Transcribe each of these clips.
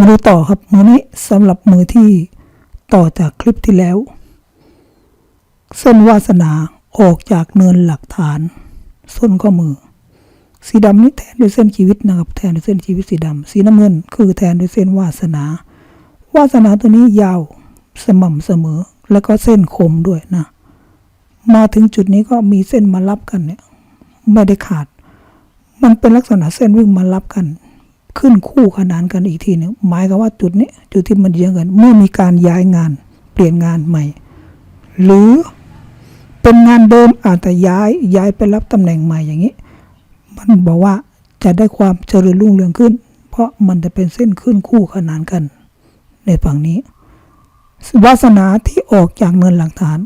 มาดูต่อครับมือนี้สำหรับมือที่ต่อจากคลิปที่แล้ว เส้นวาสนาออกจากเนินหลักฐาน ส้นข้อมือ สีดำนี่แทนด้วยเส้นชีวิตนะครับแทนด้วยเส้นชีวิตสีดำสีน้ำเงิน คือแทนด้วยเส้นวาสนา วาสนาตัวนี้ยาวสม่ำเสมอ แล้วก็เส้นคมด้วยนะ มาถึงจุดนี้ก็มีเส้นมารับกันเนี่ย ไม่ได้ขาด มันเป็นลักษณะเส้นวิ่งมารับกัน ขึ้นคู่ขนานกันอีกทีหนึ่งหมายกับว่าจุดนี้จุดที่มันเยื้องกัน เมื่อมีการย้ายงานเปลี่ยนงานใหม่ หรือเป็นงานเดิมอาจจะย้ายย้ายไปรับตำแหน่งใหม่อย่างนี้ มันบอกว่าจะได้ความเจริญรุ่งเรืองขึ้น เพราะมันจะเป็นเส้นขึ้นคู่ขนานกัน ในฝั่งนี้วาสนาที่ออกจากเงินหลักฐาน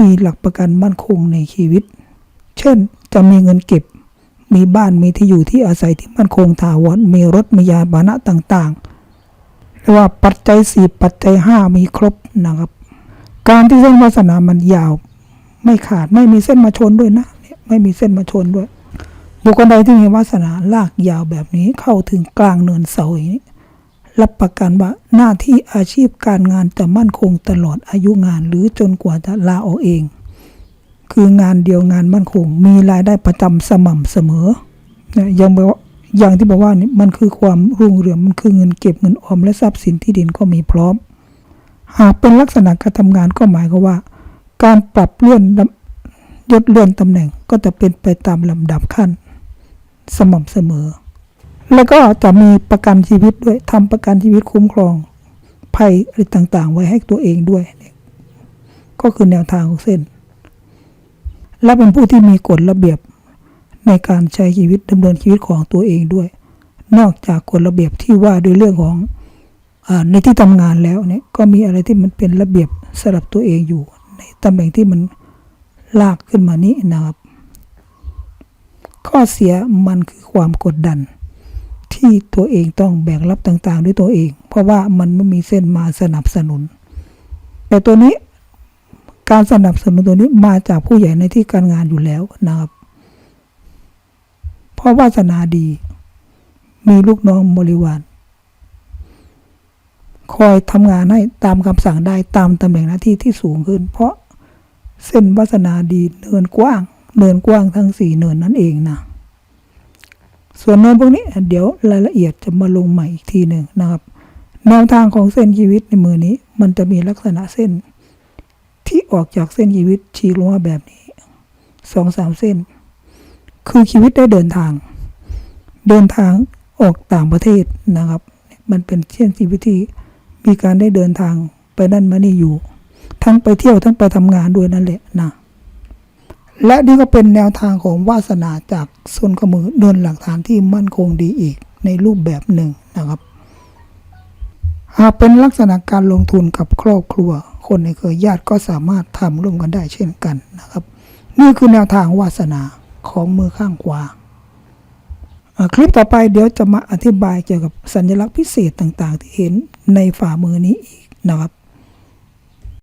มีหลักประกันมั่นคงในชีวิต เช่นจะมีเงินเก็บ มีบ้านมีที่อยู่ที่อาศัยที่มั่นคงถาวรมีรถมียานพานะต่างๆเรียกว่าปัจจัยสี่ปัจจัยห้ามีครบนะครับ การที่เส้นวาสนามันยาว ไม่ขาดไม่มีเส้นมาชนด้วยนะไม่มีเส้นมาชนด้วย บุคคลใดที่มีวาสนาลากยาวแบบนี้เข้าถึงกลางเนินเสาอย่างนี้รับประกันว่าหน้าที่อาชีพการงานจะมั่นคงตลอดอายุงานหรือจนกว่าจะลาออกเอง คืองานเดียวงานมั่นคง มีรายได้ประจำสม่ำเสมอนะยังบอกอย่างที่บอกว่านี่มันคือความรุ่งเรืองมันคือเงินเก็บเงินออมและทรัพย์สินที่ดินก็มีพร้อม หากเป็นลักษณะการทำงานก็หมายความว่า การปรับเลื่อนยศเลื่อนตำแหน่งก็จะเป็นไปตามลำดับขั้น สม่ำเสมอ แล้วก็จะมีประกันชีวิตด้วยทำประกันชีวิตคุ้มครอง ภัยอะไรต่างๆ ไว้ให้ตัวเองด้วย ก็คือแนวทางของเส้น และเป็นผู้ที่มีกฎระเบียบในการใช้ชีวิตดำเนินชีวิตของตัวเองด้วย นอกจากกฎระเบียบที่ว่าด้วยเรื่องของอในที่ทำงานแล้วเนี่ยก็มีอะไรที่มันเป็นระเบียบสำหรับตัวเองอยู่ ในตำแหน่งที่มันลากขึ้นมานี้นะครับ ข้อเสียมันคือความกดดัน ที่ตัวเองต้องแบกรับต่างๆ ด้วยตัวเอง เพราะว่ามันไม่มีเส้นมาสนับสนุน แต่ตัวนี้ การสนับสนุนตัวนี้มาจากผู้ใหญ่ในที่การงานอยู่แล้วนะครับ เพราะวาสนาดี มีลูกน้องบริวาร คอยทำงานให้ตามคำสั่งได้ตามตำแหน่งหน้าที่ที่สูงขึ้น เพราะเส้นวาสนาดีเนินกว้าง เนินกว้างทั้งสี่เนินนั่นเองนะ ส่วนเนินพวกนี้เดี๋ยวรายละเอียดจะมาลงใหม่อีกทีหนึ่งนะครับ แนวทางของเส้นชีวิตในมือนี้ มันจะมีลักษณะเส้น ออกจากเส้นชีวิตชี้ลงมาแบบนี้สองสามเส้น คือชีวิตได้เดินทาง เดินทางออกต่างประเทศนะครับ มันเป็นเส้นชีวิตที่มีการได้เดินทางไปนั่นมานี่อยู่ ทั้งไปเที่ยวทั้งไปทำงานด้วยนั่นแหละนะและนี่ก็เป็นแนวทางของวาสนาจากส่วนขมือเดินหลักฐานที่มั่นคงดีอีกในรูปแบบหนึ่งนะครับ หากเป็นลักษณะการลงทุนกับครอบครัว คนในเครือญาติก็สามารถทำร่วมกันได้เช่นกันนะครับ นี่คือแนวทางวาสนาของมือข้างขวาคลิปต่อไปเดี๋ยวจะมาอธิบายเกี่ยวกับสัญลักษณ์พิเศษต่างๆ ที่เห็นในฝ่ามือนี้อีกนะครับ